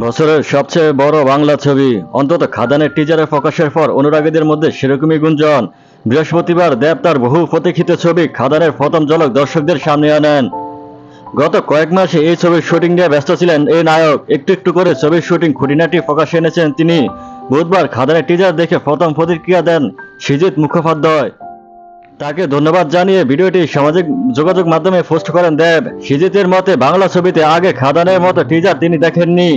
বছরের সবচেয়ে বড় বাংলা ছবি, অন্তত খাদানের টিজারে প্রকাশের পর অনুরাগীদের মধ্যে সেরকমই গুঞ্জন। বৃহস্পতিবার দেব তার বহু প্রতীক্ষিত ছবি খাদানের প্রথম ঝলক দর্শকদের সামনে আনেন। গত কয়েক মাসে এই ছবির শুটিং নিয়ে ব্যস্ত ছিলেন এই নায়ক। একটু একটু করে ছবির শুটিং খুঁটিনাটি প্রকাশে এনেছেন তিনি। বুধবার খাদানের টিজার দেখে প্রথম প্রতিক্রিয়া দেন সিজিত মুখোপাধ্যায়। তাকে ধন্যবাদ জানিয়ে ভিডিওটি সামাজিক যোগাযোগ মাধ্যমে পোস্ট করেন দেব। সিজিতের মতে, বাংলা ছবিতে আগে খাদানের মতো টিজার তিনি দেখেননি।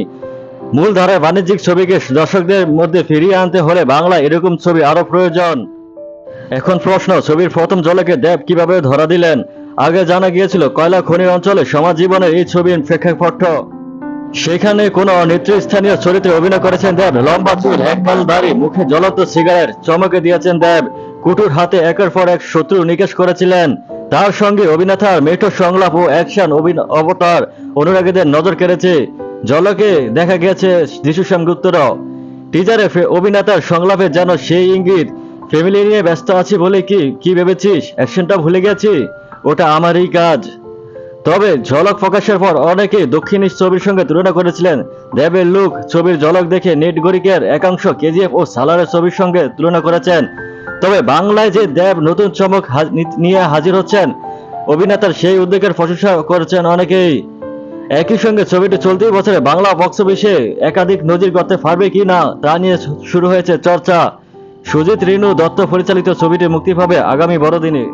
মূলধারায় বাণিজ্যিক ছবিকে দর্শকদের মধ্যে ফিরিয়ে আনতে হলে বাংলা এরকম ছবি আরও প্রয়োজন। এখন প্রশ্ন, ছবির প্রথম ঝলকে দেব কীভাবে ধরা দিলেন? আগে জানা গিয়েছিল, কয়লা খনির অঞ্চলে সমাজ জীবনের এই ছবির প্রেক্ষাপট। সেখানে কোন নেতৃস্থানীয় চরিত্রে অভিনয় করেছেন দেব। লম্বা চুল একমাল দাড়ি মুখে জ্বলন্ত সিগারেট চমকে দিয়েছেন দেব। কুটুর হাতে একের পর এক শত্রু নিকেশ করেছিলেন। তার সঙ্গে অভিনেতার মেঠো সংলাপ ও অ্যাকশন অবতার অনুরাগীদের নজর কেড়েছে। ঝলকে দেখা গেছে যিশু সেনগুপ্তরাও। টিজারে অভিনেতার সংলাপে যেন সেই ইঙ্গিত ফ্যামিলি নিয়ে ব্যস্ত আছি বলে কি কি ভেবেছিস? অ্যাকশনটা ভুলে গেছি? ওটা আমারই কাজ। তবে ঝলক প্রকাশের পর অনেকেই দক্ষিণী ছবির সঙ্গে তুলনা করেছিলেন। দেবের লুক ছবির ঝলক দেখে নেট গরিকের একাংশ কেজিএফ ও সালারের ছবির সঙ্গে তুলনা করেছেন। তবে বাংলায় যে দেব নতুন চমক নিয়ে হাজির হচ্ছেন, অভিনেতার সেই উদ্যোগের প্রশংসা করেছেন অনেকেই। একই সঙ্গে ছবিটি চলতি বছরে বাংলা বক্স অফিসে একাধিক নজির করতে পারবে কি না, তা নিয়ে শুরু হয়েছে চর্চা। সুজিত রিনু দত্ত পরিচালিত ছবিটি মুক্তি পাবে আগামী বড়দিনে।